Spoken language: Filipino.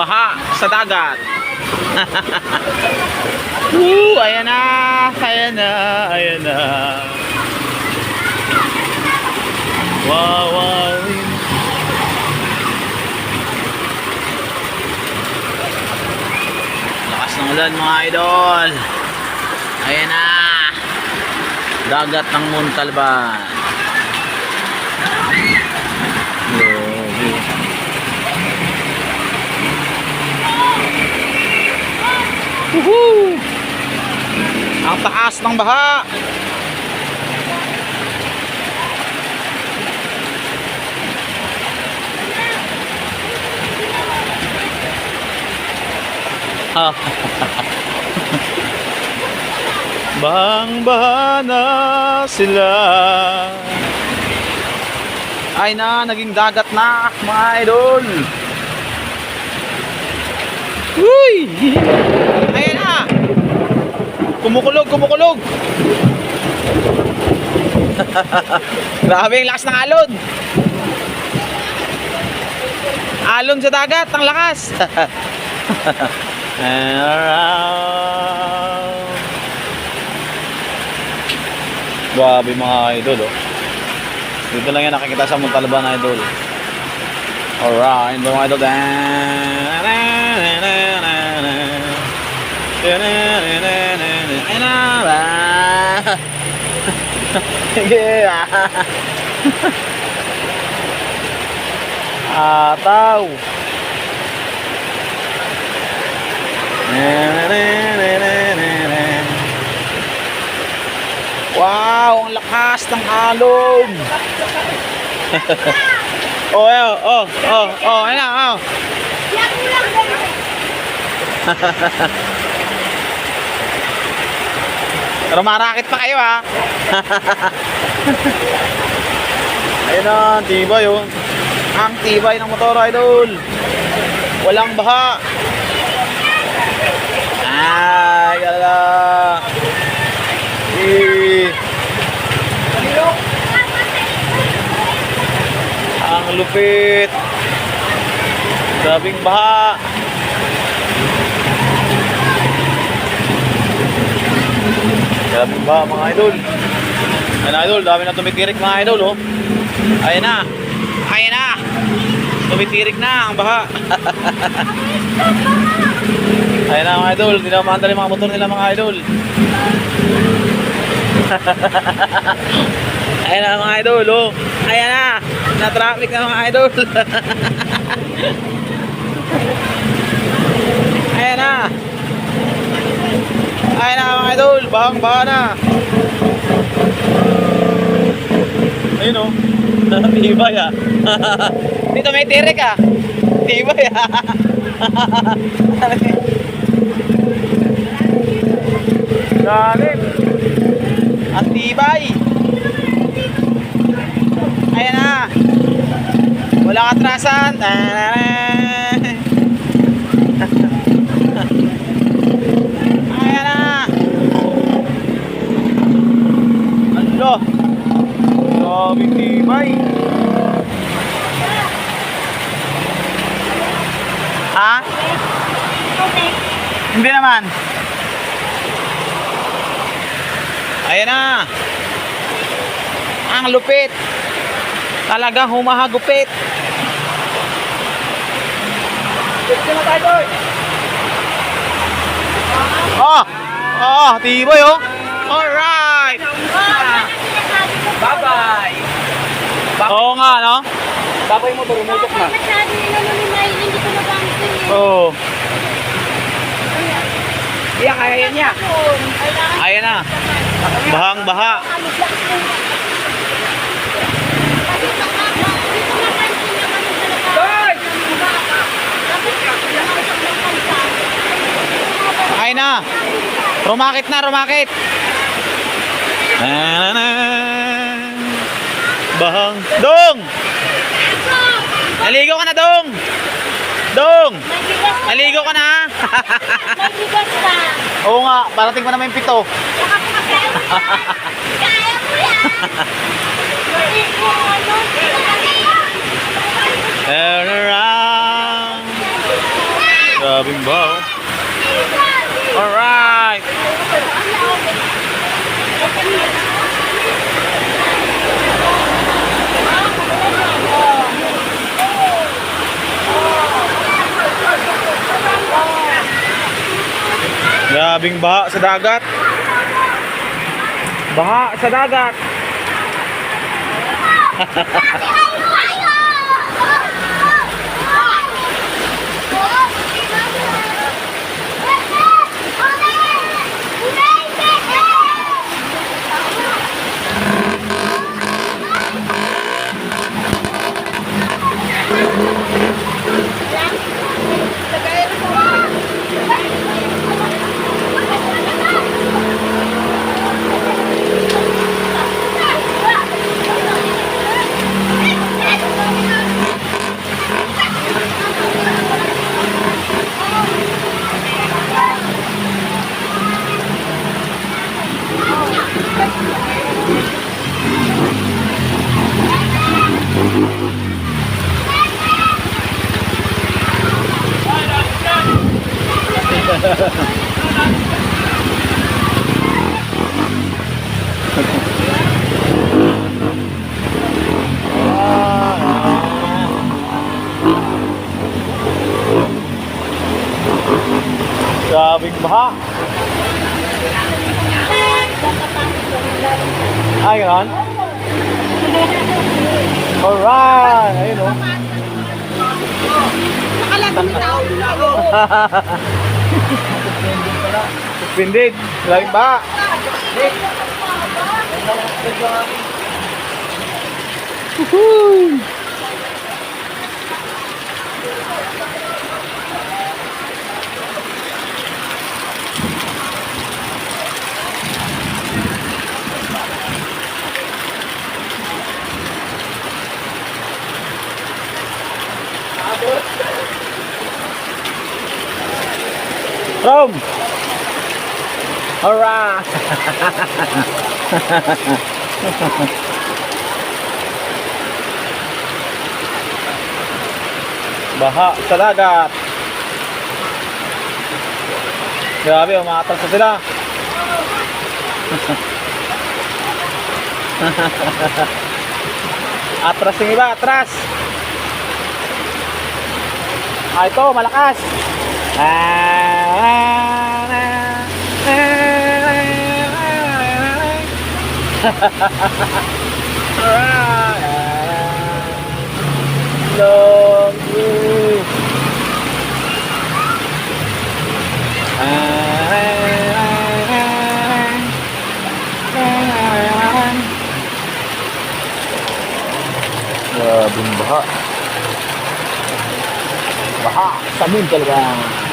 Baha sa dagat. Woo, ayan na, ayan na, ayan na. Wow, wow. Lakas ng ulan mga idol. Ayan na. Dagat ng Montalban. Grabe. Woohoo! Ang taas ng baha. Ah. Bahang baha sila. Ay na, naging dagat na mga idol. Uy! Kumukulog, kumukulog! Grabe ang lakas ng alon! Alon sa dagat, ang lakas! And around. Grabe mga idol oh. Dito lang yan nakikita sa Montalban idol. Alright, mga idol. Yeah. Ataw. Wow, ang lakas ng alog. oh, oh, oh, oh, oh, ayun na, oh. Pero marakit pa kayo ha. Ayun na, tibay oh. Ang tibay ng motor idol. Walang baha. Ay, gala. Eh. Ang lupit. Grabing baha. Grabing baha mga idol. Ayan idol, dami na tumitirik mga idol oh. Ayan na. Ayan na. Tumitirik na ang baha. Ayan na mga idol, hindi na maandali mga motor nila mga idol. Ayan na mga idol, oh. Ayan na. Na-traffic na mga idol. Ayan na. Ayan na mga idol, bahang baha na. Ayun oh. Tibay ah. Dito may tirik ah. Tibay ah. Galit. Ang tibay. Ayan na. Walang atrasan. Ayan na. Ano? Grabing tibay. Ha? Hindi naman. Ayan na. Ang lupit. Talagang humahagupit. Oh! Oh, tibay oh. Alright. Bye-bye! Oo nga, no? Babay mo, turumutok na. Masyado yun ano ni Mylene, hindi ko napansin eh. Oo. Iya, kaya yan niya. Ayan na. Bahang baha. Ay na. Rumakit na, rumakit. Na-na-na. Bahang. Dong! Naligo ka na, Dong! Dong! Naligo ka na. may bigas ka. Oo nga, parating pa naman yung pito. Kaya mo yan. Turn around. Grabing ba, oh. Alright! Grabing baha sa dagat. Baha sa dagat. Grabing baha. Ay, ganun? Alright! Ayun oh. o. Suspended. Grabing baha. Woohoo! Rome! Alright! Baha sa dagat. Grabe, umatras na sila. atras yung iba, atras. Ah, ito, malakas. Long you. Grabing baha. Baha sa moon talaga.